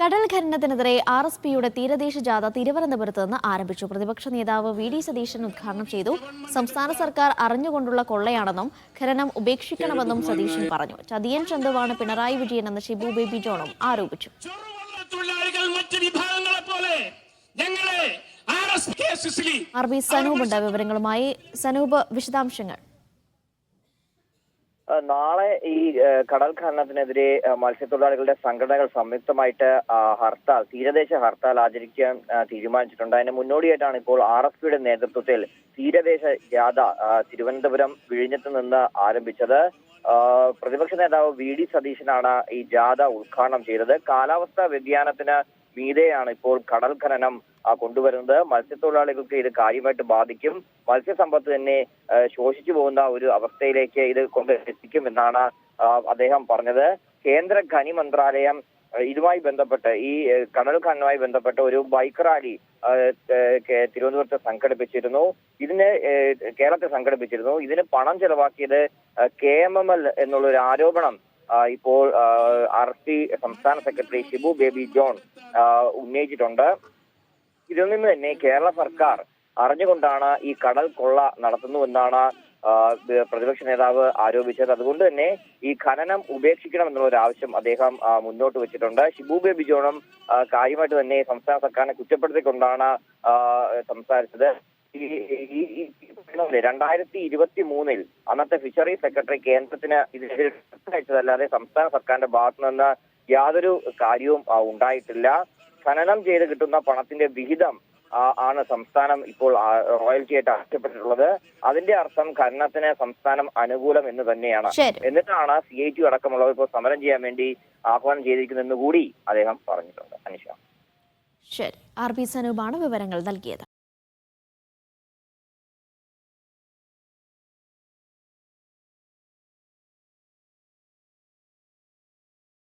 കടൽ ഖനനത്തിനെതിരെ R S പിയുടെ തീരദേശ ജാഥ തിരുവനന്തപുരത്ത് നിന്ന് ആരംഭിച്ചു. പ്രതിപക്ഷ നേതാവ് വി ഡി സതീശൻ ഉദ്ഘാടനം ചെയ്തു. സംസ്ഥാന സർക്കാർ അറിഞ്ഞുകൊണ്ടുള്ള കൊള്ളയാണെന്നും ഖനനം ഉപേക്ഷിക്കണമെന്നും സതീശൻ പറഞ്ഞു. ചതിയൻ ചന്തുവാണ് പിണറായി വിജയൻ എന്ന ഷിബു ബേബി ജോണും ആരോപിച്ചു. ആർ ബി സനൂപ് സനൂപുണ്ട്. വിവരങ്ങളുമായി സനൂപ് വിശദാംശങ്ങൾ. നാളെ ഈ കടൽ ഖനനത്തിനെതിരെ മത്സ്യത്തൊഴിലാളികളുടെ സംഘടനകൾ സംയുക്തമായിട്ട് ഹർത്താൽ തീരദേശ ഹർത്താൽ ആചരിക്കാൻ തീരുമാനിച്ചിട്ടുണ്ട്. അതിന് മുന്നോടിയായിട്ടാണ് ഇപ്പോൾ ആർ എസ് പിയുടെ നേതൃത്വത്തിൽ തീരദേശ ജാഥ തിരുവനന്തപുരം വിഴിഞ്ഞത്ത് നിന്ന് ആരംഭിച്ചത്. പ്രതിപക്ഷ നേതാവ് വി ഡി സതീശനാണ് ഈ ജാഥ ഉദ്ഘാടനം ചെയ്തത്. കാലാവസ്ഥാ വ്യതിയാനത്തിന് മീതെയാണ് ഇപ്പോൾ കടൽ ഖനനം കൊണ്ടുവരുന്നത്. മത്സ്യത്തൊഴിലാളികൾക്ക് ഇത് കാര്യമായിട്ട് ബാധിക്കും. മത്സ്യസമ്പത്ത് തന്നെ ശോഷിച്ചു പോകുന്ന ഒരു അവസ്ഥയിലേക്ക് ഇത് കൊണ്ട് എത്തിക്കും എന്നാണ് അദ്ദേഹം പറഞ്ഞത്. കേന്ദ്ര ഖനി മന്ത്രാലയം ഇതുമായി ബന്ധപ്പെട്ട് ഈ കടൽ ഖനനവുമായി ബന്ധപ്പെട്ട് ഒരു ബൈക്ക് റാലി തിരുവനന്തപുരത്ത് സംഘടിപ്പിച്ചിരുന്നു. ഇതിന് കേരളത്തെ സംഘടിപ്പിച്ചിരുന്നു. ഇതിന് പണം ചെലവാക്കിയത് കെ എം എം എൽ ആരോപണം ഇപ്പോൾ ആർ സി സംസ്ഥാന സെക്രട്ടറി ഷിബു ബേബി ജോൺ ഉന്നയിച്ചിട്ടുണ്ട്. ഇതിൽ നിന്ന് തന്നെ കേരള സർക്കാർ അറിഞ്ഞുകൊണ്ടാണ് ഈ കടൽ കൊള്ള നടത്തുന്നുവെന്നാണ് പ്രതിപക്ഷ നേതാവ് ആരോപിച്ചത്. അതുകൊണ്ട് തന്നെ ഈ ഖനനം ഉപേക്ഷിക്കണം ഒരു ആവശ്യം അദ്ദേഹം മുന്നോട്ട് വെച്ചിട്ടുണ്ട്. ഷിബു ബേബി ജോണും കാര്യമായിട്ട് തന്നെ സംസ്ഥാന സർക്കാരിനെ കുറ്റപ്പെടുത്തിക്കൊണ്ടാണ് സംസാരിച്ചത്. ഈ ഈ രണ്ടായിരത്തി ഇരുപത്തി മൂന്നിൽ അന്നത്തെ ഫിഷറി സെക്രട്ടറി കേന്ദ്രത്തിന് ഇതിനെതിരെ അയച്ചതല്ലാതെ സംസ്ഥാന സർക്കാരിന്റെ ഭാഗത്തു നിന്ന് യാതൊരു കാര്യവും ഉണ്ടായിട്ടില്ല. ഖനനം ചെയ്ത് കിട്ടുന്ന പണത്തിന്റെ വിഹിതം ആണ് സംസ്ഥാനം ഇപ്പോൾ റോയൽറ്റി ആയിട്ട് ആവശ്യപ്പെട്ടിട്ടുള്ളത്. അതിന്റെ അർത്ഥം ഖനനത്തിന് സംസ്ഥാനം അനുകൂലം എന്ന് തന്നെയാണ്. എന്നിട്ടാണ് സി ഐ ടി അടക്കമുള്ളവർ ഇപ്പോൾ സമരം ചെയ്യാൻ വേണ്ടി ആഹ്വാനം ചെയ്തിരിക്കുന്നതെന്ന് കൂടി അദ്ദേഹം പറഞ്ഞിട്ടുണ്ട്. അനിഷ. ശരി. ആർ ബി സനൂപാണ് വിവരങ്ങൾ നൽകിയത്.